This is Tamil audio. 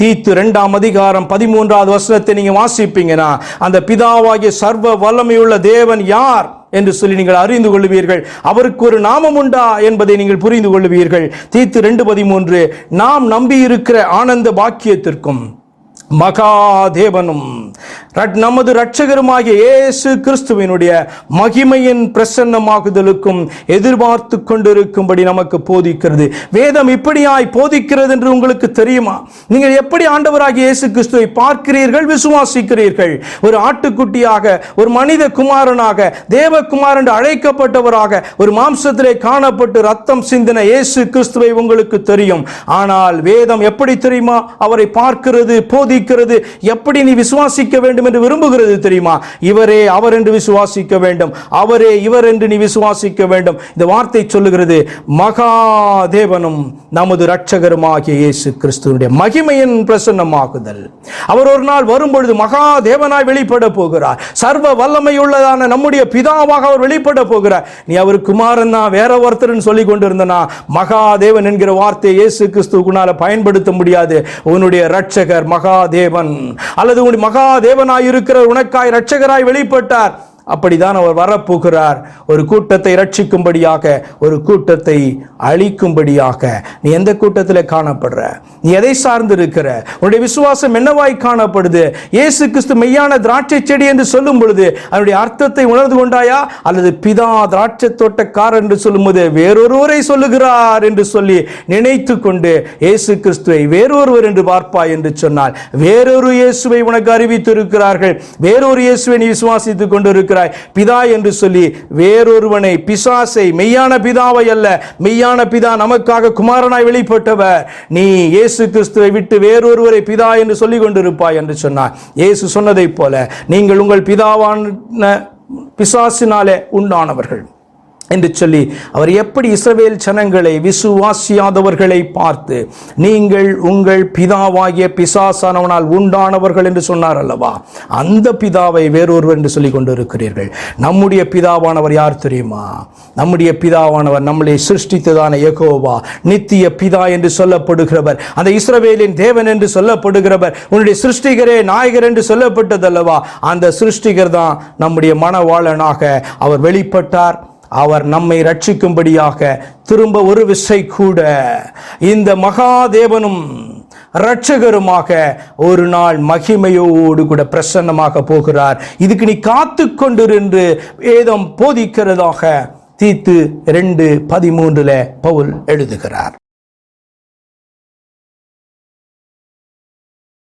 தீத்து ரெண்டாம் அதிகாரம் பதிமூன்றாவது வசனத்தை நீங்க வாசிப்பீங்கன்னா அந்த பிதாவாகிய சர்வ வல்லமையுள்ள தேவன் யார் என்று சொல்லி நீங்கள் அறிந்து கொள்வீர்கள். அவருக்கு ஒரு நாமம் உண்டா என்பதை நீங்கள் புரிந்து கொள்வீர்கள். தீத்து ரெண்டு பதிமூன்று நாம் நம்பியிருக்கிற ஆனந்த பாக்கியத்திற்கும் மகாதேவனும் நமது இரட்சகருமாகிய இயேசு கிறிஸ்துவினுடைய மகிமையின் பிரசன்னமாகுதலுக்கும் எதிர்பார்த்து கொண்டிருக்கும்படி நமக்கு போதிக்கிறது. வேதம் இப்படியாய் போதிக்கிறது என்று உங்களுக்கு தெரியுமா? நீங்கள் எப்படி ஆண்டவராகிய இயேசு கிறிஸ்துவை பார்க்கிறீர்கள் விசுவாசிக்கிறீர்கள்? ஒரு ஆட்டுக்குட்டியாக ஒரு மனித குமாரனாக தேவகுமார் என்று அழைக்கப்பட்டவராக ஒரு மாம்சத்திலே காணப்பட்டு ரத்தம் சிந்தின இயேசு கிறிஸ்துவை உங்களுக்கு தெரியும். ஆனால் வேதம் எப்படி தெரியுமா? அவரை பார்க்கிறது போதிக்கிறது எப்படி நீ விசுவாசிக்க வேண்டும் என்று விரும்புகிறது தெரியுமா? இவரே அவர் என்று விசுவாசிக்க வேண்டும். அவரே இவர் என்று நீ விசுவாசிக்க வேண்டும். இந்த வார்த்தை சொல்லுகிறது மகாதேவனும் நமது இரட்சகருமாகிய இயேசு கிறிஸ்துவனுடைய மகிமையின் பிரசன்னமாகுதல். அவர் ஒரு நாள் வரும்பொழுது மகாதேவனாய் வெளிப்பட போகிறார். சர்வ வல்லமையுள்ளதான நம்முடைய பிதாவாக அவர் வெளிப்பட போகிறார். நீ அவர் குமாரன் தான் வேற ஒருத்தர்னு சொல்லி கொண்டிருந்தனா? மகாதேவன் என்கிற வார்த்தையை இயேசு கிறிஸ்துக்குனால பயன்படுத்த முடியாது. உன்னுடைய இரட்சகர் மகாதேவன். அல்லது உன் மகாதேவனா இருக்கிற உனக்காய் இரட்சகராய் வெளிப்பட்டார். அப்படிதான் அவர் வரப்போகிறார். ஒரு கூட்டத்தை ரட்சிக்கும்படியாக ஒரு கூட்டத்தை அழிக்கும்படியாக. நீ எந்த கூட்டத்தில் காணப்படுற? நீ எதை சார்ந்து இருக்கிற உன்னுடைய விசுவாசம் என்னவாய் காணப்படுது? இயேசு கிறிஸ்து மெய்யான திராட்சை செடி என்று சொல்லும் பொழுது அதனுடைய அர்த்தத்தை உணர்ந்து கொண்டாயா? அல்லது பிதா திராட்சை தோட்டக்காரர் என்று சொல்லும்போது வேறொருவரை சொல்லுகிறார் என்று சொல்லி நினைத்து கொண்டு இயேசு கிறிஸ்துவை வேறொருவர் என்று பார்ப்பாய் என்று சொன்னால் வேறொரு இயேசுவை உனக்கு அறிவித்திருக்கிறார்கள். வேறொரு இயேசுவை நீ விசுவாசித்துக் இருக்கிறாய் பிதா என்று சொல்லி வேறொருவனை பிசாசை மெய்யான பிதாவை அல்ல மெய்யான பிதா நமக்காக குமாரனாய் வெளிப்பட்டவர். நீ இயேசு கிறிஸ்துவை விட்டு வேறொருவரை பிதா என்று சொல்லிக் கொண்டிருப்பாய் என்று சொன்னார். இயேசு சொன்னதைப் போல நீங்கள் உங்கள் பிதாவான பிசாசினாலே உண்டானவர்கள். என்று சொல்லி அவர் எப்படி இஸ்ரவேல் ஜனங்களை விசுவாசியாதவர்களை பார்த்து நீங்கள் உங்கள் பிதாவாகிய பிசாசானவனால் உண்டானவர்கள் என்று சொன்னார் அல்லவா? அந்த பிதாவை வேறொருவர் என்று சொல்லி கொண்டிருக்கிறீர்கள். நம்முடைய பிதாவானவர் யார் தெரியுமா? நம்முடைய பிதாவானவர் நம்மளை சிருஷ்டித்ததான யெகோவா நித்திய பிதா என்று சொல்லப்படுகிறவர். அந்த இஸ்ரவேலின் தேவன் என்று சொல்லப்படுகிறவர் உன்னுடைய சிருஷ்டிகரே நாயகர் என்று சொல்லப்பட்டதல்லவா? அந்த சிருஷ்டிகர் தான் நம்முடைய மனவாளனாக அவர் வெளிப்பட்டார். அவர் நம்மை ரட்சிக்கும்படியாக திரும்ப ஒரு விசை கூட. இந்த மகாதேவனும் இரட்சகருமாக ஒரு நாள் மகிமையோடு கூட பிரசன்னமாக போகிறார். இதுக்கு நீ காத்து என்று வேதம் போதிக்கிறதாக தீத்து ரெண்டு பதிமூன்றுல பவுல் எழுதுகிறார்.